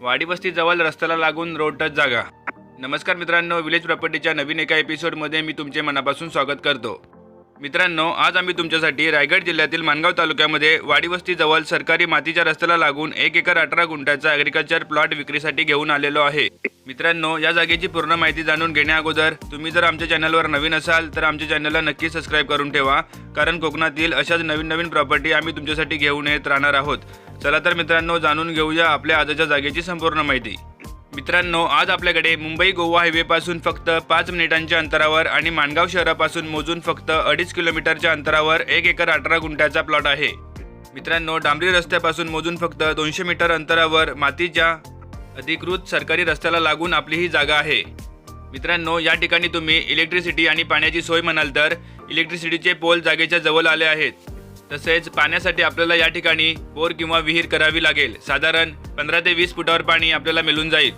वाडी जवळ रस्त्याला लागून रोड टच जागा. नमस्कार मित्रांनो विलेज प्रॉपर्टीच्या नवीन एका एपिसोडमध्ये मी तुमचे मनापासून स्वागत करतो. मित्रांनो आज आम्ही तुमच्यासाठी रायगड जिल्ह्यातील माणगाव तालुक्यामध्ये वाडीवस्तीजवळ सरकारी मातीच्या रस्त्याला लागून एक एकर अठरा गुंठ्याचा ॲग्रिकल्चर प्लॉट विक्रीसाठी घेऊन आलेलो आहे. मित्रांनो या जागेची पूर्ण माहिती जाणून घेण्या अगोदर तुम्ही जर आमच्या चॅनलवर नवीन असाल तर आमच्या चॅनलला नक्की सबस्क्राईब करून ठेवा कारण कोकणातील अशाच नवीन नवीन प्रॉपर्टी आम्ही तुमच्यासाठी घेऊन येत राहणार आहोत. चला तर मित्रांनो जाणून घेऊया आपल्या आजच्या जागेची संपूर्ण माहिती. मित्रांनो आज आपल्याकडे मुंबई गोवा हायवेपासून फक्त पाच मिनिटांच्या अंतरावर आणि माणगाव शहरापासून मोजून फक्त अडीच किलोमीटरच्या अंतरावर एक एकर अठरा गुंठ्याचा प्लॉट आहे. मित्रांनो डांबरी रस्त्यापासून मोजून फक्त दोनशे मीटर अंतरावर मातीच्या अधिकृत सरकारी रस्त्याला लागून आपली ही जागा आहे. मित्रांनो या ठिकाणी तुम्ही इलेक्ट्रिसिटी आणि पाण्याची सोय म्हणाल तर इलेक्ट्रिसिटीचे पोल जागेच्या जवळ आले आहेत. तसेच पाण्यासाठी आपल्याला या ठिकाणी बोर किंवा विहीर करावी लागेल. साधारण पंधरा ते वीस फुटावर पाणी आपल्याला मिळून जाईल.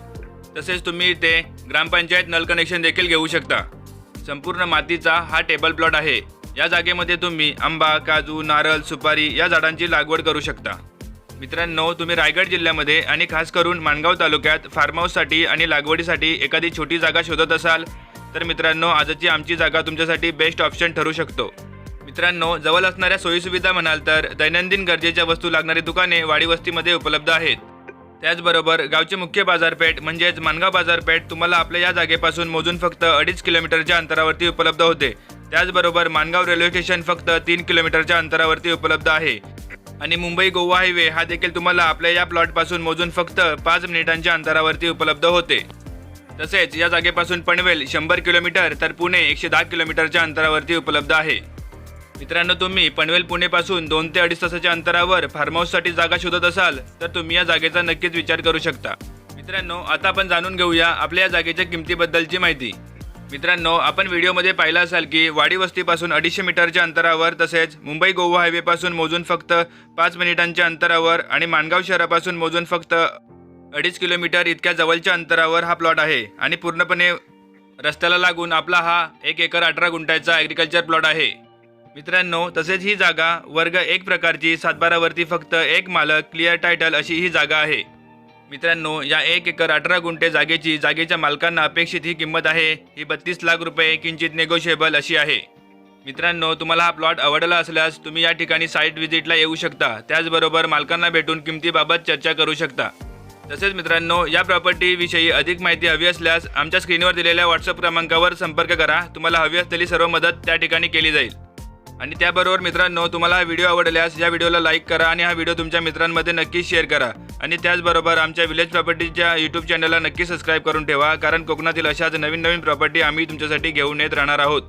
तसेच तुम्ही इथे ग्रामपंचायत नल कनेक्शन देखील घेऊ शकता. संपूर्ण मातीचा हा टेबल प्लॉट आहे. या जागेमध्ये तुम्ही आंबा काजू नारळ सुपारी या झाडांची लागवड करू शकता. मित्रांनो तुम्ही रायगड जिल्ह्यामध्ये आणि खास करून माणगाव तालुक्यात फार्म हाऊससाठी आणि लागवडीसाठी एखादी छोटी जागा शोधत असाल तर मित्रांनो आजची आमची जागा तुमच्यासाठी बेस्ट ऑप्शन ठरू शकतो. मित्रांनो जवळ असणाऱ्या सोयीसुविधा म्हणाल तर दैनंदिन गरजेच्या वस्तू लागणारी दुकाने वाडी वस्तीमध्ये उपलब्ध आहेत. त्याचबरोबर गावचे मुख्य बाजारपेठ म्हणजेच मानगाव बाजारपेठ तुम्हाला आपल्या या जागेपासून मोजून फक्त अडीच किलोमीटरच्या अंतरावरती उपलब्ध होते. त्याचबरोबर मानगाव रेल्वे स्टेशन फक्त तीन किलोमीटरच्या अंतरावरती उपलब्ध आहे. आणि मुंबई गोवा हायवे हा देखील तुम्हाला आपल्या या प्लॉटपासून मोजून फक्त पाच मिनिटांच्या अंतरावरती उपलब्ध होते. तसेच या जागेपासून पनवेल शंभर किलोमीटर तर पुणे एकशे दहा किलोमीटरच्या अंतरावरती उपलब्ध आहे. मित्रांनो तुम्ही पनवेल पुणेपासून दोन ते अडीच तासाच्या अंतरावर फार्म हाऊससाठी जागा शोधत असाल तर तुम्ही या जागेचा नक्कीच विचार करू शकता. मित्रांनो आता आपण जाणून घेऊया आपल्या या जागेच्या किमतीबद्दलची माहिती. मित्रांनो आपण व्हिडिओमध्ये पाहिलं असाल की वाडी वस्तीपासून अडीचशे मीटरच्या अंतरावर तसेच मुंबई गोवा हायवेपासून मोजून फक्त पाच मिनिटांच्या अंतरावर आणि माणगाव शहरापासून मोजून फक्त अडीच किलोमीटर इतक्या जवळच्या अंतरावर हा प्लॉट आहे. आणि पूर्णपणे रस्त्याला लागून आपला हा एक एकर अठरा गुंठ्याचा ॲग्रिकल्चर प्लॉट आहे. मित्रांनो तसेच ही जागा वर्ग एक प्रकारची सातबारावरती फक्त एक मालक क्लिअर टायटल अशी ही जागा आहे. मित्रांनो या एक एकर अठरा गुंठे जागेची जागेच्या मालकांना अपेक्षित ही किंमत आहे. ही बत्तीस लाख रुपये किंचित नेगोशिएबल अशी आहे. मित्रांनो तुम्हाला हा प्लॉट आवडला असल्यास तुम्ही या ठिकाणी साईट व्हिजिटला येऊ शकता. त्याचबरोबर मालकांना भेटून किमतीबाबत चर्चा करू शकता. तसेच मित्रांनो या प्रॉपर्टीविषयी अधिक माहिती हवी असल्यास आमच्या स्क्रीनवर दिलेल्या व्हॉट्सअप क्रमांकावर संपर्क करा. तुम्हाला हवी असलेली सर्व मदत त्या ठिकाणी केली जाईल. आणि त्याबरोबर मित्रांनो तुम्हाला हा व्हिडिओ आवडल्यास या व्हिडिओला लाईक करा आणि हा व्हिडिओ तुमच्या मित्रांमध्ये नक्कीच शेअर करा. आणि त्याचबरोबर आमच्या विलेज प्रॉपर्टीच्या यूट्यूब चॅनलला नक्की सबस्क्राईब करून ठेवा कारण कोकणातील अशाच नवीन नवीन प्रॉपर्टी आम्ही तुमच्यासाठी घेऊन येत राहणार आहोत.